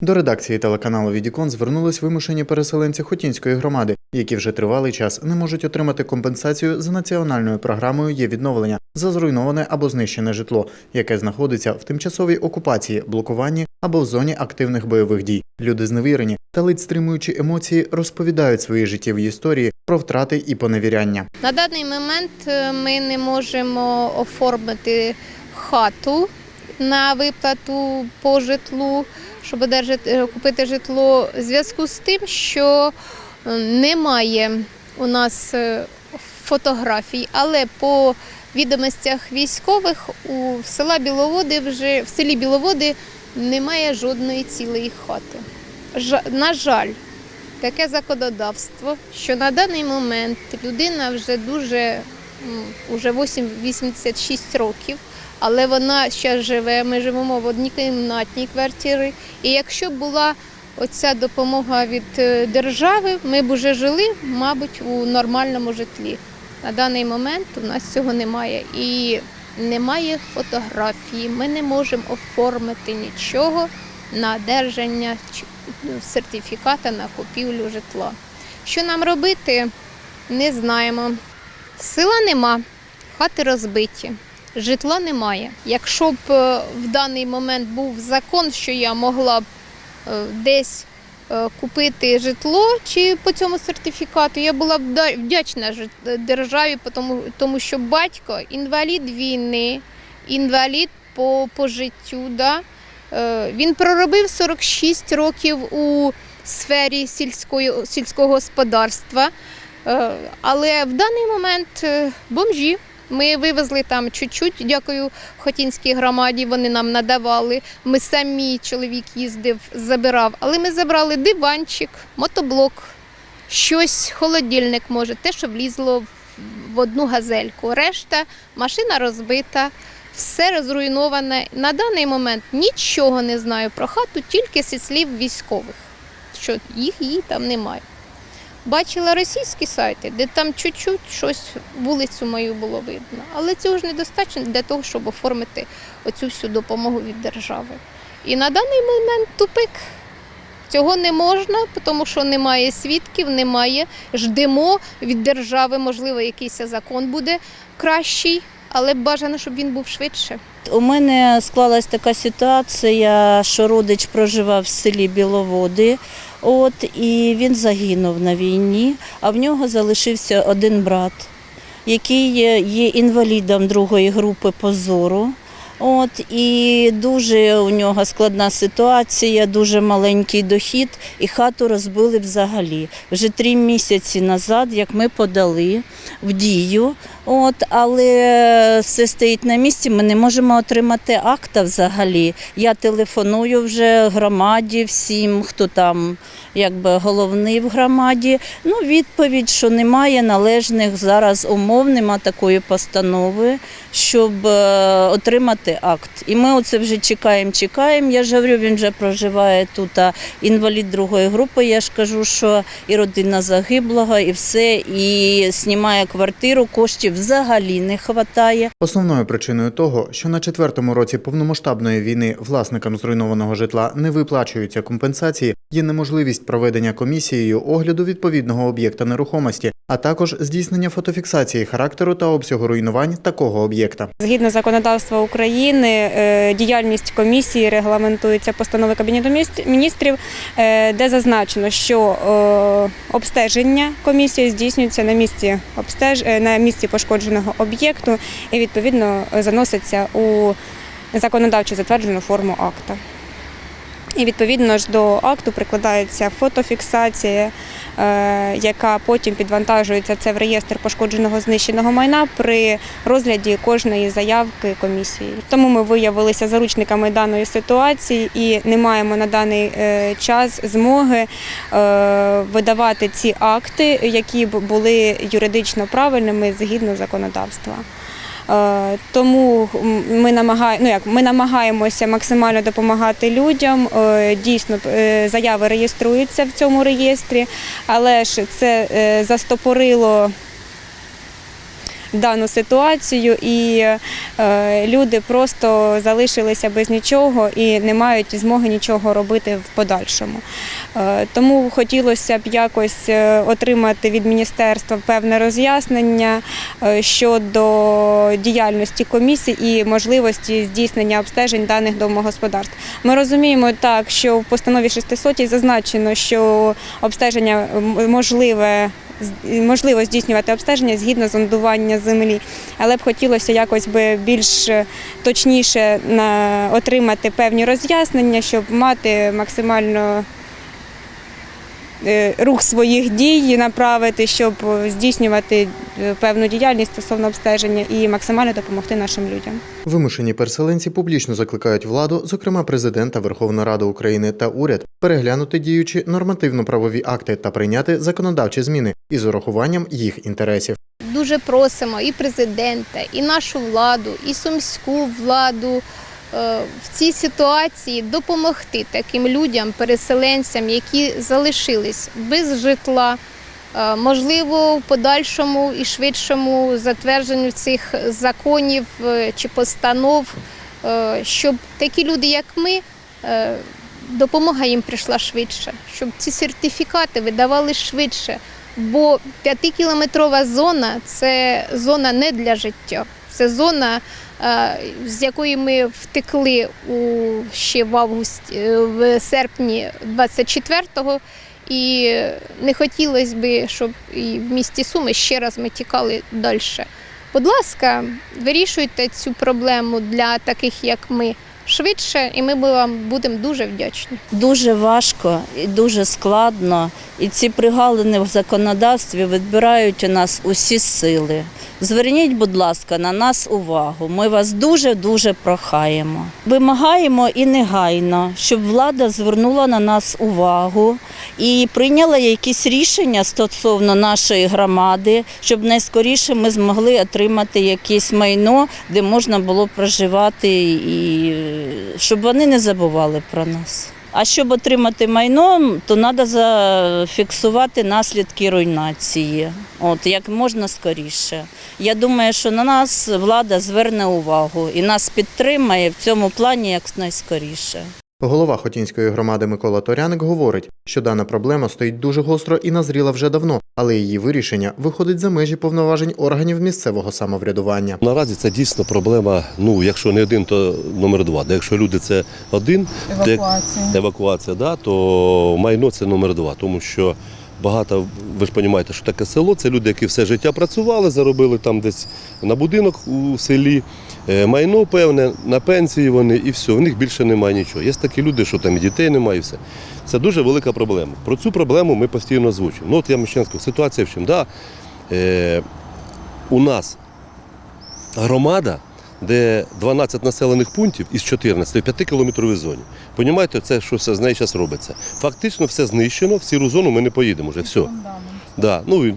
До редакції телеканалу Відікон звернулись вимушені переселенці Хотінської громади, які вже тривалий час не можуть отримати компенсацію за національною програмою є відновлення за зруйноване або знищене житло, яке знаходиться в тимчасовій окупації, блокуванні або в зоні активних бойових дій. Люди зневірені та ледь стримуючи емоції, розповідають свої життєві історії про втрати і поневіряння. На даний момент е, ми не можемо оформити хату на виплату по житлу, щоб одержати, е, купити житло в зв'язку з тим, що е, немає у нас е, фотографій, але по відомостях військових у села Біловоди вже в селі Біловоди немає жодної цілої хати. Жа- на жаль, таке законодавство, що на даний момент людина вже дуже 8, 86 років, але вона ще живе. Ми живемо в однокімнатній квартирі. І якщо б була оця допомога від е, держави, ми б вже жили, мабуть, у нормальному житлі. На даний момент у нас цього немає. І немає фотографії. Ми не можемо оформити нічого на одержання ч- сертифіката на купівлю житла. Що нам робити, не знаємо. Сила нема, хати розбиті, житла немає. Якщо б е, в даний момент був закон, що я могла б е, десь е, купити житло чи по цьому сертифікату, я була б вдячна державі, тому, що батько інвалід війни, інвалід по, по життю. Да? Він проробив 46 років у сфері сільської, сільського господарства, але в даний момент е, бомжі. Ми вивезли там чуть-чуть, дякую Хотінській громаді, вони нам надавали. Ми самі чоловік їздив, забирав, але ми забрали диванчик, мотоблок, щось, холодильник може, те, що влізло в одну газельку. Решта машина розбита, все розруйноване. На даний момент нічого не знаю про хату, тільки зі слів військових, що їх її там немає. Бачила російські сайти, де там чуть-чуть щось вулицю мою було видно. Але цього ж недостатньо для того, щоб оформити оцю всю допомогу від держави. І на даний момент тупик. Цього не можна, тому що немає свідків, немає. Ждемо від держави, можливо, якийсь закон буде кращий, але бажано, щоб він був швидше. У мене склалась така ситуація, що родич проживав в селі Біловоди, от, і він загинув на війні, а в нього залишився один брат, який є інвалідом другої групи по зору. От, і дуже у нього складна ситуація, дуже маленький дохід, і хату розбили взагалі. Вже три місяці назад, як ми подали в дію, от, але все стоїть на місці, ми не можемо отримати акта взагалі. Я телефоную вже громаді, всім, хто там якби головний в громаді. Ну, відповідь, що немає належних зараз умов, нема такої постанови, щоб е, отримати акт. І ми оце вже чекаємо, чекаємо. Я ж говорю, він вже проживає тут, а інвалід другої групи. Я ж кажу, що і родина загиблого, і все, і знімає квартиру, коштів взагалі не вистачає. Основною причиною того, що на четвертому році повномасштабної війни власникам зруйнованого житла не виплачуються компенсації, є неможливість проведення комісією огляду відповідного об'єкта нерухомості, а також здійснення фотофіксації характеру та обсягу руйнувань такого об'єкта. Згідно законодавства України, е, діяльність комісії регламентується постановою Кабінету Міністр- міністрів, е, де зазначено, що е, обстеження комісії здійснюється на місці обстеж... на місці пошкодженого об'єкту і відповідно заноситься у законодавчо затверджену форму акта. І відповідно ж до акту прикладається фотофіксація, е, яка потім підвантажується це в реєстр пошкодженого знищеного майна при розгляді кожної заявки комісії. Тому ми виявилися заручниками даної ситуації і не маємо на даний е, час змоги е, видавати ці акти, які б були юридично правильними згідно законодавства. Е, Тому ми намагає, ну як ми намагаємося максимально допомагати людям. Е, Дійсно, е, заяви реєструються в цьому реєстрі, але ж це застопорило дану ситуацію, і е, люди просто залишилися без нічого і не мають змоги нічого робити в подальшому. Е, Тому хотілося б якось е, отримати від міністерства певне роз'яснення щодо діяльності комісії і можливості здійснення обстежень даних домогосподарств. Ми розуміємо так, що в постанові 600 зазначено, що обстеження можливе. Можливо здійснювати обстеження згідно зондування землі, але б хотілося якось би більш е, точніше отримати певні роз'яснення, щоб мати максимально рух своїх дій направити, щоб здійснювати е, певну діяльність стосовно обстеження і максимально допомогти нашим людям. Вимушені переселенці публічно закликають владу, зокрема президента, Верховну Раду України та уряд, переглянути діючі нормативно-правові акти та прийняти законодавчі зміни із урахуванням їх інтересів. Дуже просимо і президента, і нашу владу, і сумську владу е, в цій ситуації допомогти таким людям, переселенцям, які залишились без житла. Е, Можливо, в подальшому і швидшому затвердженню цих законів е, чи постанов, е, щоб такі люди, як ми, е, допомога їм прийшла швидше, щоб ці сертифікати видавали швидше. Бо п'ятикілометрова зона це зона не для життя. Це зона, е, з якої ми втекли у ще в августі, е, в серпні 24-го. І не хотілося б, щоб і в місті Суми ще раз ми тікали далі. Будь ласка, вирішуйте цю проблему для таких, як ми, швидше, і ми вам будемо дуже вдячні. Дуже важко і дуже складно. І ці пригалини в законодавстві відбирають у нас усі сили. Зверніть, будь ласка, на нас увагу. Ми вас дуже дуже прохаємо. Вимагаємо і негайно, щоб влада звернула на нас увагу і прийняла якісь рішення стосовно нашої громади, щоб найскоріше ми змогли отримати якесь майно, де можна було проживати, і щоб вони не забували про нас. А щоб отримати майно, то треба зафіксувати наслідки руйнації, от як можна скоріше. Я думаю, що на нас влада зверне увагу і нас підтримає в цьому плані як найскоріше. Голова Хотінської громади Микола Торяник говорить, що дана проблема стоїть дуже гостро і назріла вже давно, але її вирішення виходить за межі повноважень органів місцевого самоврядування. Наразі це дійсно проблема. Ну, якщо не один, то номер два. Де якщо люди це один, евакуація, евакуація да, то майно це номер два. Тому що багато, ви ж розумієте, що таке село, це люди, які все життя працювали, заробили там десь на будинок у селі. е, Майно певне, на пенсії вони і все, в них більше немає нічого. Є такі люди, що там і дітей немає, і все. Це дуже велика проблема. Про цю проблему ми постійно озвучуємо. Ну, от я скажу, ситуація в чому? Да, е, у нас громада, де 12 населених пунктів із 14 в 5 кілометровій зоні. Понімаєте, це що все з нею зараз робиться? Фактично все знищено, в сіру зону ми не поїдемо вже. Все. Да, ну,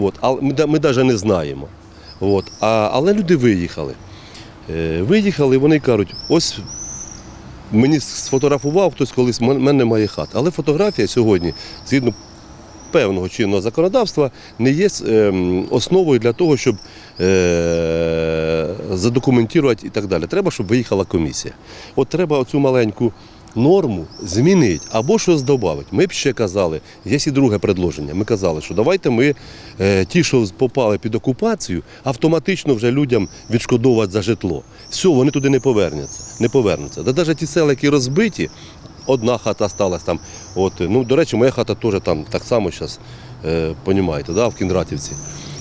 от, але ми, ми навіть не знаємо. От, а, але люди виїхали. Е, виїхали, вони кажуть, ось мені сфотографував хтось колись, в мене немає хат. Але фотографія сьогодні, згідно певного чинного законодавства, не є ем, основою для того, щоб е, задокументувати і так далі. Треба, щоб виїхала комісія. От треба оцю маленьку норму змінити або щось додати. Ми б ще казали, є і друге предложення. Ми казали, що давайте ми е, ті, що попали під окупацію, автоматично вже людям відшкодовувати за житло. Все, вони туди не повернуться. Не повернуться. Да навіть ті села, які розбиті, одна хата сталася там. От, ну, до речі, моя хата теж там так само зараз, е, понімаєте, да, в Кіндратівці.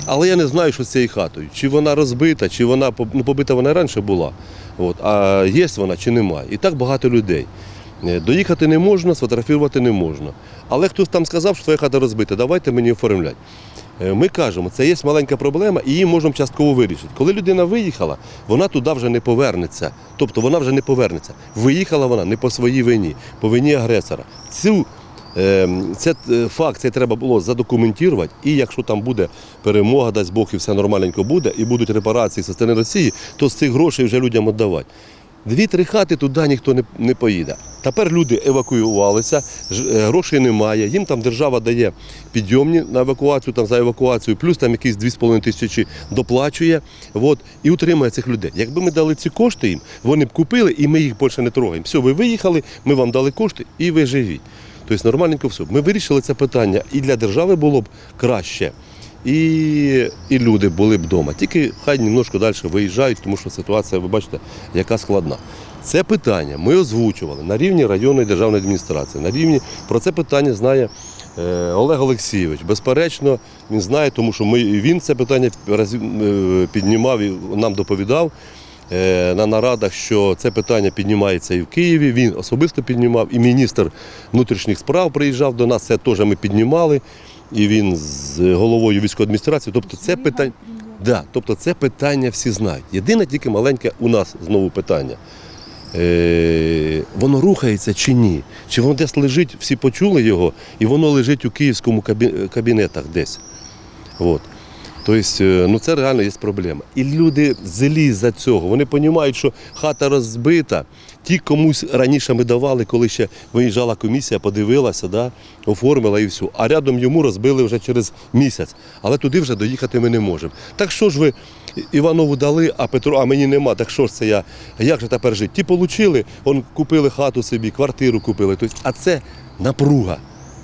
Але я не знаю, що з цією хатою. Чи вона розбита, чи вона ну, побита вона раніше була. От, а є вона чи немає. І так багато людей. Е, Доїхати не можна, сфотографувати не можна. Але хтось там сказав, що твоя хата розбита, давайте мені оформляти. Е, Ми кажемо, це є маленька проблема, і її можемо частково вирішити. Коли людина виїхала, вона туди вже не повернеться. Тобто вона вже не повернеться. Виїхала вона не по своїй вині, по вині агресора. Цю це е, факт, це треба було задокументувати. І якщо там буде перемога, дасть Бог, і все нормальненько буде, і будуть репарації зі сторони Росії, то з цих грошей вже людям віддавати. Дві-три хати туди ніхто не, не поїде. Тепер люди евакуювалися, е, грошей немає. Їм там держава дає підйомні на евакуацію, там за евакуацію, плюс там якісь 2,5 тисячі доплачує. От, і утримує цих людей. Якби ми дали ці кошти їм, вони б купили і ми їх більше не трогаємо. Все, ви виїхали, ми вам дали кошти і ви живі. Тобто нормальненько все. Ми вирішили це питання і для держави було б краще. І, і люди були б вдома. Тільки хай немножко далі виїжджають, тому що ситуація, ви бачите, яка складна. Це питання ми озвучували на рівні районної державної адміністрації. На рівні про це питання знає е, Олег Олексійович. Безперечно, він знає, тому що ми, він це питання е, піднімав і нам доповідав на нарадах, що це питання піднімається і в Києві. Він особисто піднімав, і міністр внутрішніх справ приїжджав до нас. Це теж ми піднімали. І він з головою військової адміністрації. Тобто це питання. Да, тобто це питання всі знають. Єдине тільки маленьке у нас знову питання. Е, воно рухається чи ні? Чи воно десь лежить, всі почули його, і воно лежить у київському кабі- кабінетах десь. От. Тобто, е, ну це реально є проблема. І люди злі за цього. Вони розуміють, що хата розбита. Ті комусь раніше ми давали, коли ще виїжджала комісія, подивилася, да, оформила і все. А рядом йому розбили вже через місяць. Але туди вже доїхати ми не можемо. Так що ж ви Іванову дали, а Петру, а мені нема. Так що ж це я? Як же тепер жити? Ті отримали, купили хату собі, квартиру купили. Тобто, а це напруга.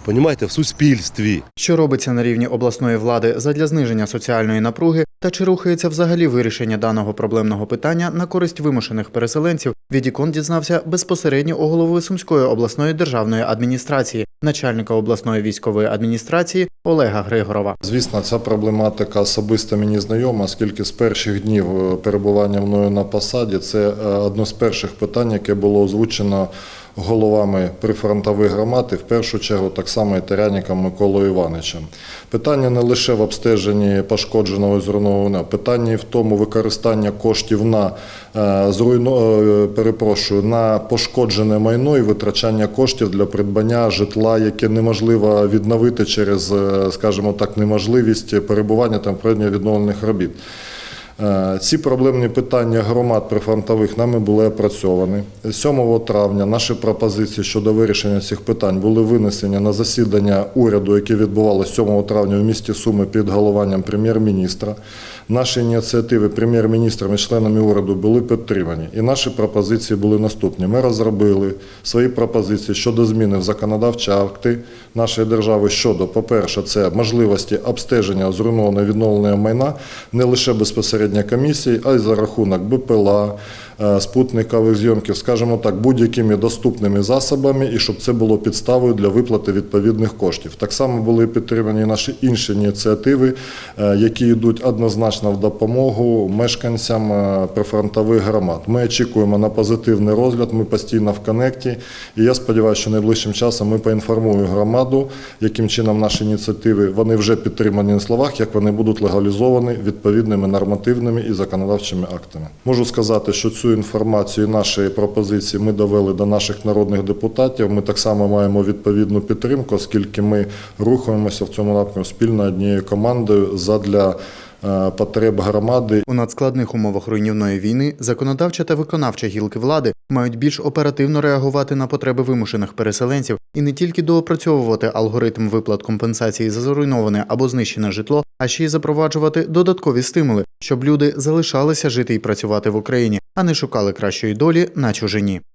Понімаєте, в суспільстві. Що робиться на рівні обласної влади задля зниження соціальної напруги та чи рухається взагалі вирішення даного проблемного питання на користь вимушених переселенців, Відікон дізнався безпосередньо у голови Сумської обласної державної адміністрації, начальника обласної військової адміністрації Олега Григорова. Звісно, ця проблематика особисто мені знайома, оскільки з перших днів е, перебування мною на посаді це е, одне з перших питань, яке було озвучено головами прифронтових громад і в першу чергу так само і Теряніком Миколою Івановичем. Питання не лише в обстеженні пошкодженого і зруйнованого, питання і в тому використання коштів на е, зруйно, е, перепрошую, на пошкоджене майно і витрачання коштів для придбання житла, яке неможливо відновити через, е, скажімо так, неможливість перебування там проведення відновлених робіт. Е, Ці проблемні питання громад прифронтових нами були опрацьовані. 7 травня наші пропозиції щодо вирішення цих питань були винесені на засідання уряду, яке відбувалося 7 травня в місті Суми під головуванням прем'єр-міністра. Наші ініціативи прем'єр-міністром і членами уряду були підтримані. І наші пропозиції були наступні. Ми розробили свої пропозиції щодо зміни в законодавчі акти нашої держави щодо, по-перше, це можливості обстеження зруйнованого відновленого майна не лише безпосередньо комісії, а й за рахунок БПЛА, спутникових зйомків, скажімо так, будь-якими доступними засобами, і щоб це було підставою для виплати відповідних коштів. Так само були підтримані наші інші ініціативи, е, які йдуть однозначно в допомогу мешканцям е, прифронтових громад. Ми очікуємо на позитивний розгляд. Ми постійно в коннекті. І я сподіваюся, що найближчим часом ми поінформуємо громаду, яким чином наші ініціативи вони вже підтримані на словах, як вони будуть легалізовані відповідними нормативними і законодавчими актами. Можу сказати, що цю інформацію, наші пропозиції ми довели до наших народних депутатів. Ми так само маємо відповідну підтримку, оскільки ми рухаємося в цьому напрямку спільно однією командою задля потреб громади У надскладних умовах руйнівної війни законодавча та виконавча гілки влади мають більш оперативно реагувати на потреби вимушених переселенців і не тільки доопрацьовувати алгоритм виплат компенсації за зруйноване або знищене житло, а ще й запроваджувати додаткові стимули, щоб люди залишалися жити і працювати в Україні, а не шукали кращої долі на чужині.